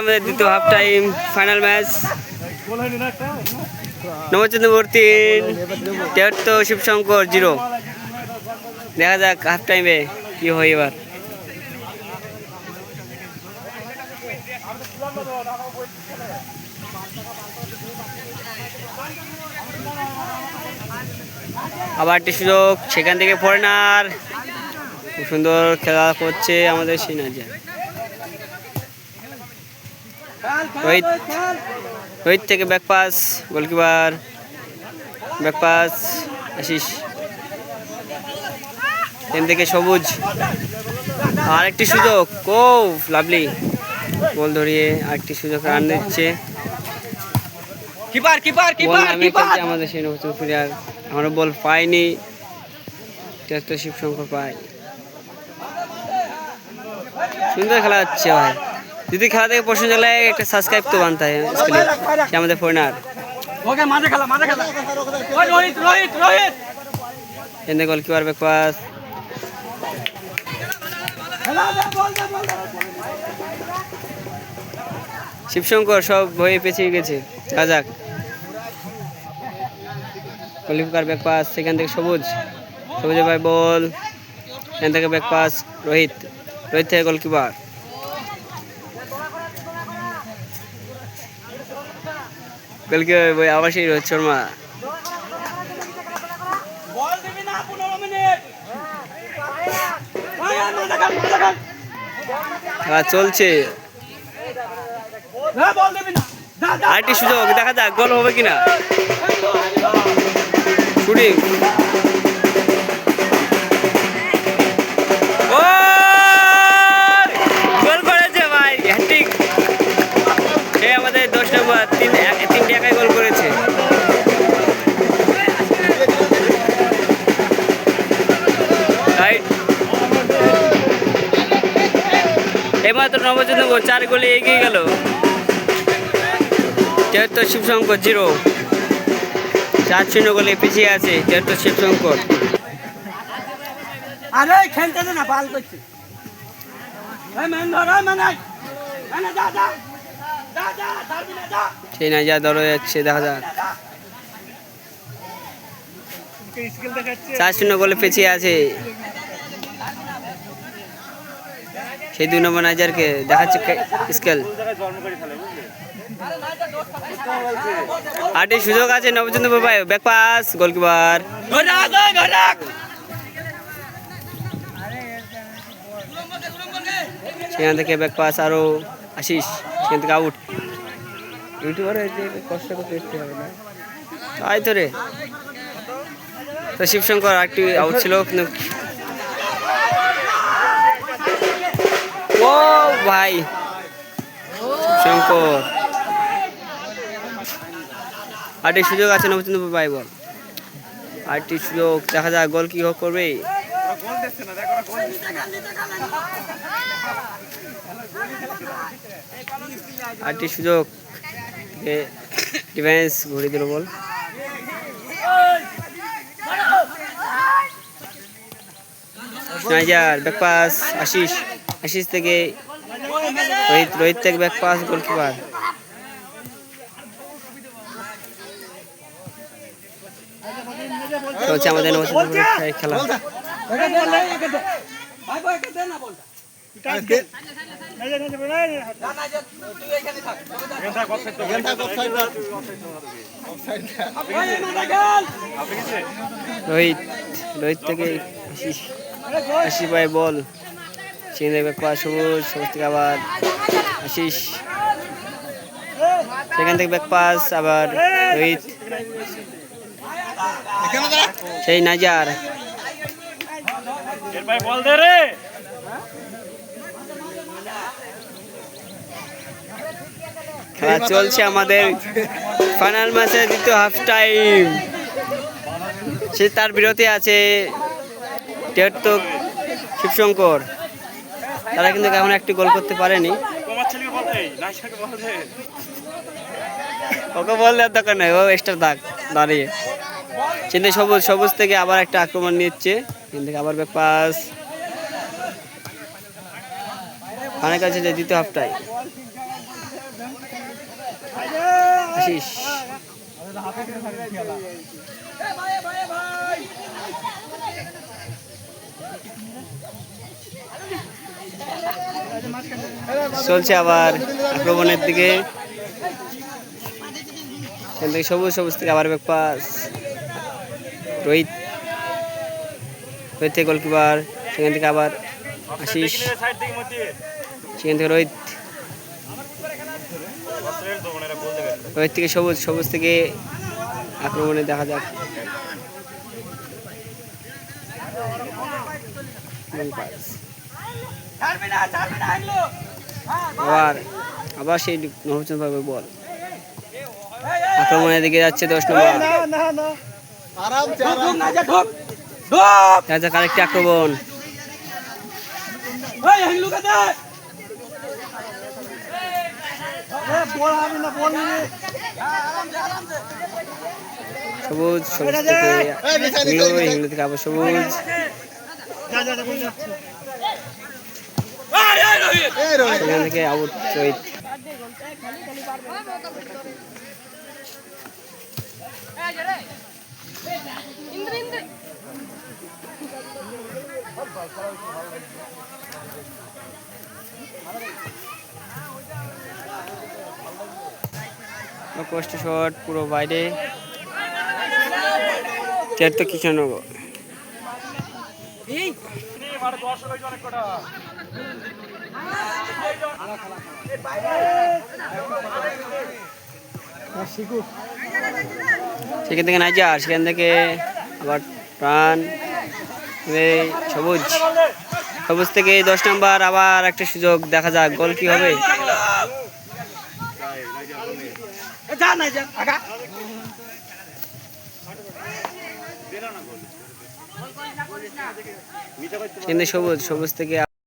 আমাদের দ্বিতীয় half time final match Nabachandrapur তিন তেহত্ত শিবশঙ্কর জিরো দেখা যাক হাফ টাইমে কি হয় এবার। আবার একটি সুযোগ, সেখান থেকে ফরেনার খুব সুন্দর খেলা করছে আমাদের সিনাজা। রোহিত। রোহিত থেকে back pass goalkeeper back pass Ashis এখান থেকে সবুজ। আরেকটি সুযোগ। কো লাভলি বল ধরিয়ে আরেকটি সুযোগ রান দিচ্ছে। কিপার কিপার কিপার কিপার আমাদের সেই নবচন্দ্র প্লেয়ার আমরা বল পাইনি তেহাত্তর শিবশঙ্কর পাই সুন্দর খেলা হচ্ছে ভাই। যদি খেলা থেকে প্রশ্ন চলে একটা সাবস্ক্রাইব তো বানতে হয় আমাদের ফোনার ওকে মাঝে খেলা মাঝে খেলা। ওই রোহিত রোহিত রোহিত। এনে গোলকিপার দে শিবশঙ্কর সব ভয়ে পেছিয়ে গেছে। যাক। গোলকিপার ব্যাকপাস সেখান থেকে সবুজ। সবুজে ভাই বল এখান থেকে ব্যাকপাস রোহিত। রোহিত থেকে গোলকিপার গোলকিপার বই আবার সেই রোহিত শর্মা। বল দিবি না 15 মিনিট। ওই আর মাঝে খেল মাঝে খেল খেলা চলছে। হ্যাঁ আরেকটি সুযোগ দেখা যাক গোল হবে কিনা। শুটিং। গোল করেছে ভাই হ্যাট্রিক আমাদের দশ নম্বর তিন এক- একাই গোল করেছে। এইমাত্র নবচন্দ্র চার গোলে এগিয়ে গেল। তেহাত্তর শিবশঙ্কর জিরো। চার শূন্য গোলে পিছিয়ে আছে তেহাত্তর শিবশঙ্কর। আরে, খেলতে না, বাল করছে। এই, ম্যান সেই না যা যাচ্ছে, দেখা যাক। চার শূন্য গোলে পিছিয়ে আছে। সেই দুই নম্বর নাইজারকে দেখাচ্ছে স্কেল আটটি সুযোগ আছে নবচন্দ্র ভাই ব্যাক গোলকিপার। সেখান থেকে ব্যাক আরও আশিস। থেকে আউট ইউটিউবার কষ্ট দেখতে হবে না। তাই তো রে। তো শিবশঙ্কর একটি আউট ছিল, কিন্তু ও ভাই। শিবশঙ্কর আরেকটি সুযোগ আছে নবচন্দ্র ভাই বল। আরেকটি সুযোগ, দেখা যাক গোল কি হোক করবে আরেকটি সুযোগ ডিফেন্স ঘুরে দিল বল। নাইজার ব্যাকপাস আশিস আশিস থেকে রোহিত রোহিত থেকে ব্যাকপাস গোলকিপার চলছে আমাদের খেলা। দে দে দে রোহিত রোহিত থেকে আশিস ভাই বল সেখানে ব্যাকপাস সবুজ সবুজ থেকে আবার আশিস সেখান থেকে ব্যাকপাস আবার রোহিত সেই নাজার চলছে আমাদের ফাইনাল ম্যাচের দ্বিতীয় হাফ টাইম সে তার বিরতি আছে টেট্টক শিবশঙ্কর। তারা কিন্তু এখন একটি গোল করতে পারেনি। ওকে বল দেওয়ার দরকার নেই, ও এক্সট্রা দাগ, দাঁড়িয়ে। চিন্তা সবুজ সবুজ থেকে আবার একটা আক্রমণ নিচ্ছে। কিন্তু আবার অনেক আছে যে দ্বিতীয় হাফটায় আশিস চলছে আবার আক্রমণের দিকে। থেকে সবুজ সবুজ থেকে আবার ব্যাকপাস। রোহিত রোহিত থেকে গোলকিপার সেখান থেকে আবার আশিস। সেখান থেকে রোহিত। রোহিত থেকে সবুজ সবুজ থেকে আক্রমণে দেখা যাক হ্যাঁ। আবার আবার সেই নবচন্দ্র বাবু বল আক্রমণের দিকে যাচ্ছে দশ নম্বর ঢুক, ঢুক, না যা, ঢুক। ঢুক। দেখা যাক আরেকটি আক্রমণ এই, হিন্দুকে দে। হ্যাঁ, আরাম দে, আরাম দে। সবুজ সবুজ থেকে হিংলো থেকে আবার সবুজ। এই, এই, রোহিত। সেখান থেকে আবু রোহিত। কষ্ট শট পুরো বাইরে। তীর্থ কৃষ্ণনগর সেখান থেকে নাইজার সেখান থেকে আবার প্রাণ সবুজ। সবুজ থেকে দশ নম্বর আবার একটা সুযোগ, দেখা যাক গোল কি হবে। যা যা আগা। সবুজ সবুজ থেকে